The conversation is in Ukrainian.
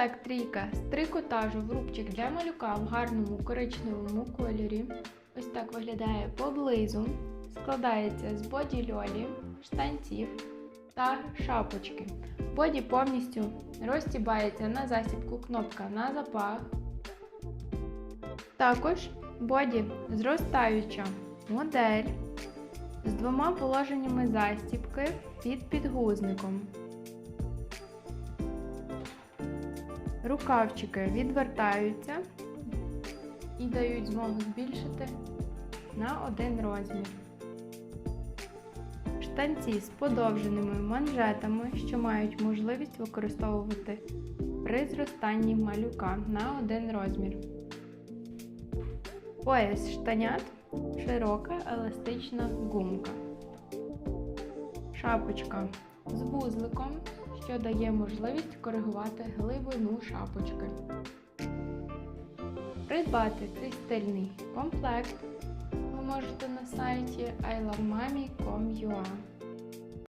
Комплект трійка з трикотажу в рубчик для малюка в гарному коричневому кольорі. Ось так виглядає поблизу. Складається з боді льолі, штанців та шапочки. Боді повністю розтібається на засібку кнопка на запах. Також боді зростаюча модель з двома положеннями застібки під підгузником. Рукавчики відвертаються і дають змогу збільшити на один розмір. Штанці з подовженими манжетами, що мають можливість використовувати при зростанні малюка на один розмір. Пояс штанят широка еластична гумка. Шапочка з вузликом, що дає можливість коригувати глибину шапочки. Придбати цей стильний комплект ви можете на сайті ilovemami.com.ua